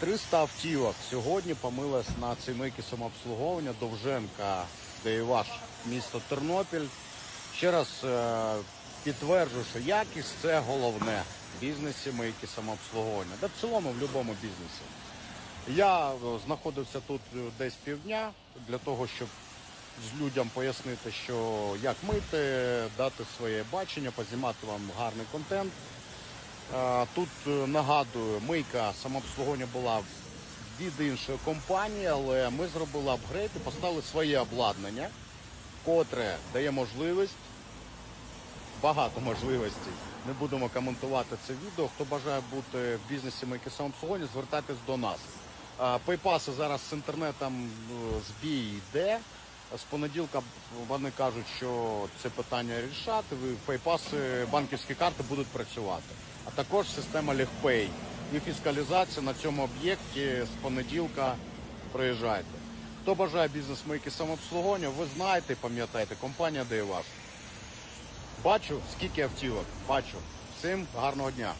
300 автівок сьогодні помилась на цій мийки самообслуговування Довженка, де і ваш місто Тернопіль. Ще раз е, підтверджую, що якість це головне в бізнесі мийки самообслуговування, та в цілому в будь-якому бізнесі. Я е, знаходився тут е, десь півдня для того, щоб з людям пояснити, що як мити, дати своє бачення, познімати вам гарний контент. Е, Тут е, нагадую, мийка самообслуговування була від іншої компанії, але ми зробили апгрейд і поставили своє обладнання, котре дає можливість, багато можливостей. Не будемо коментувати це відео. Хто бажає бути в бізнесі мийки самообслуговування, звертайтесь до нас. Е, Пейпаси зараз з інтернетом збій йде. З понеділка вони кажуть, що це питання рішати. Пейпаси, банківські карти будуть працювати. А також система LегPay і фіскалізація на цьому об'єкті з понеділка приїжджайте. Хто бажає бізнес-мийки самообслуговування, ви знаєте пам'ятаєте, компанія де ваш. Бачу, скільки автівок, бачу. Всім гарного дня.